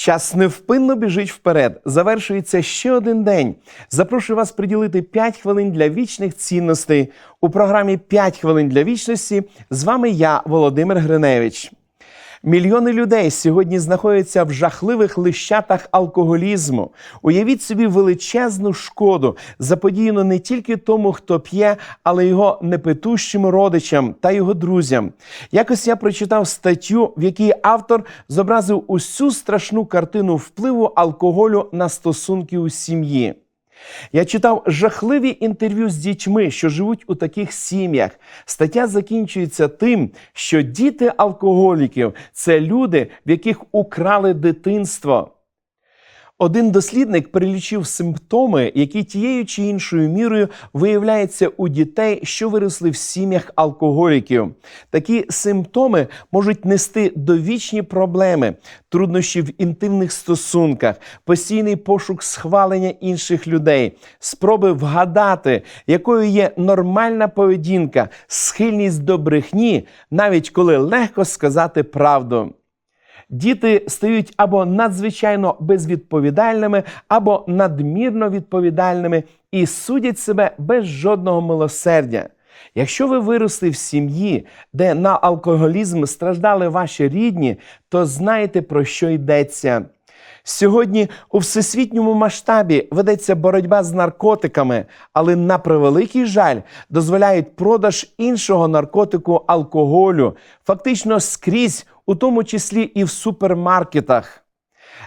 Час невпинно біжить вперед. Завершується ще один день. Запрошую вас приділити 5 хвилин для вічних цінностей. У програмі «5 хвилин для вічності з вами я, Володимир Гриневич. Мільйони людей сьогодні знаходяться в жахливих лищатах алкоголізму. Уявіть собі величезну шкоду, заподіяну не тільки тому, хто п'є, але й його непитущим родичам та його друзям. Якось я прочитав статтю, в якій автор зобразив усю страшну картину впливу алкоголю на стосунки у сім'ї. Я читав жахливі інтерв'ю з дітьми, що живуть у таких сім'ях. Стаття закінчується тим, що діти алкоголіків це люди, в яких украли дитинство. Один дослідник перелічив симптоми, які тією чи іншою мірою виявляються у дітей, що виросли в сім'ях алкоголіків. Такі симптоми можуть нести довічні проблеми, труднощі в інтимних стосунках, постійний пошук схвалення інших людей, спроби вгадати, якою є нормальна поведінка, схильність до брехні, навіть коли легко сказати правду. Діти стають або надзвичайно безвідповідальними, або надмірно відповідальними і судять себе без жодного милосердя. Якщо ви виросли в сім'ї, де на алкоголізм страждали ваші рідні, то знаєте про що йдеться. Сьогодні у всесвітньому масштабі ведеться боротьба з наркотиками, але на превеликий жаль дозволяють продаж іншого наркотику алкоголю, фактично скрізь, у тому числі і в супермаркетах.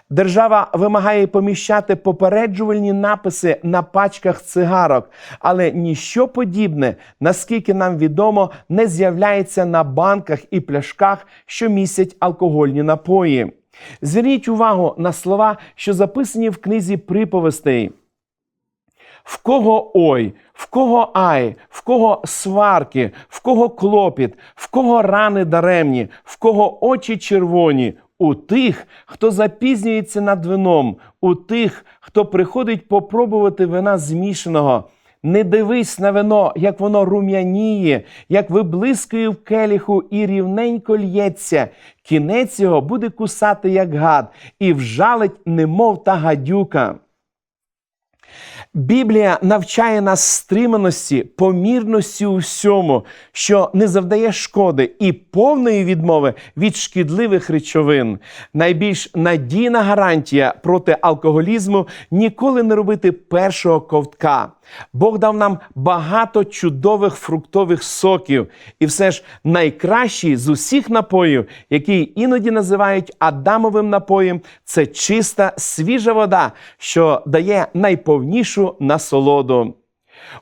Держава вимагає поміщати попереджувальні написи на пачках цигарок, але ніщо подібне, наскільки нам відомо, не з'являється на банках і пляшках, що містять алкогольні напої. Зверніть увагу на слова, що записані в книзі приповістей. В кого ой, в кого ай, в кого сварки, в кого клопіт, в кого рани даремні, в кого очі червоні, у тих, хто запізнюється над вином, у тих, хто приходить попробувати вина змішаного. Не дивись на вино, як воно рум'яніє, як виблискує в келіху і рівненько лється. Кінець його буде кусати, як гад, і вжалить, немов та гадюка. Біблія навчає нас стриманості, помірності у всьому, що не завдає шкоди і повної відмови від шкідливих речовин. Найбільш надійна гарантія проти алкоголізму ніколи не робити першого ковтка. Бог дав нам багато чудових фруктових соків, і все ж найкращий з усіх напоїв, який іноді називають Адамовим напоєм, це чиста свіжа вода, що дає найповнішу насолоду.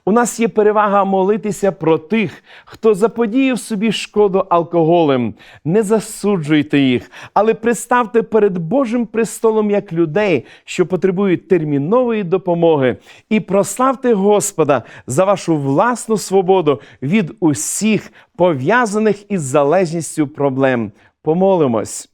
У нас є перевага молитися про тих, хто заподіяв собі шкоду алкоголем. Не засуджуйте їх, але представте перед Божим престолом як людей, що потребують термінової допомоги, і прославте Господа за вашу власну свободу від усіх пов'язаних із залежністю проблем. Помолимось.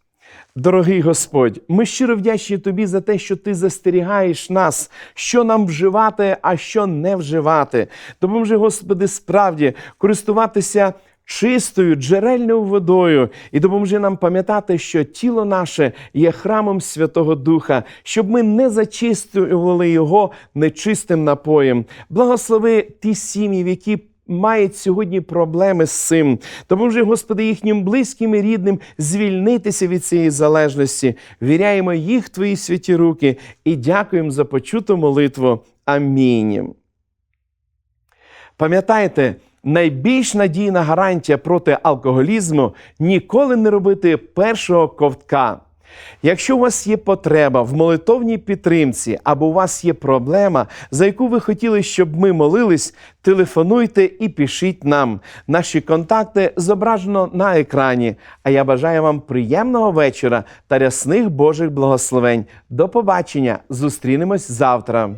Дорогий Господь, ми щиро вдячні Тобі за те, що Ти застерігаєш нас, що нам вживати, а що не вживати. Допоможи, Господи, справді користуватися чистою джерельною водою і допоможи нам пам'ятати, що тіло наше є храмом Святого Духа, щоб ми не зачистували його нечистим напоєм. Благослови ті сім'ї, в які мають сьогодні проблеми з цим. Допоможи, Господи, їхнім близьким і рідним звільнитися від цієї залежності. Віряємо їх в Твої святі руки і дякуємо за почуту молитву. Амінь. Пам'ятайте, найбільш надійна гарантія проти алкоголізму ніколи не робити першого ковтка. Якщо у вас є потреба в молитовній підтримці або у вас є проблема, за яку ви хотіли, щоб ми молились, телефонуйте і пишіть нам. Наші контакти зображено на екрані. А я бажаю вам приємного вечора та рясних Божих благословень. До побачення! Зустрінемось завтра.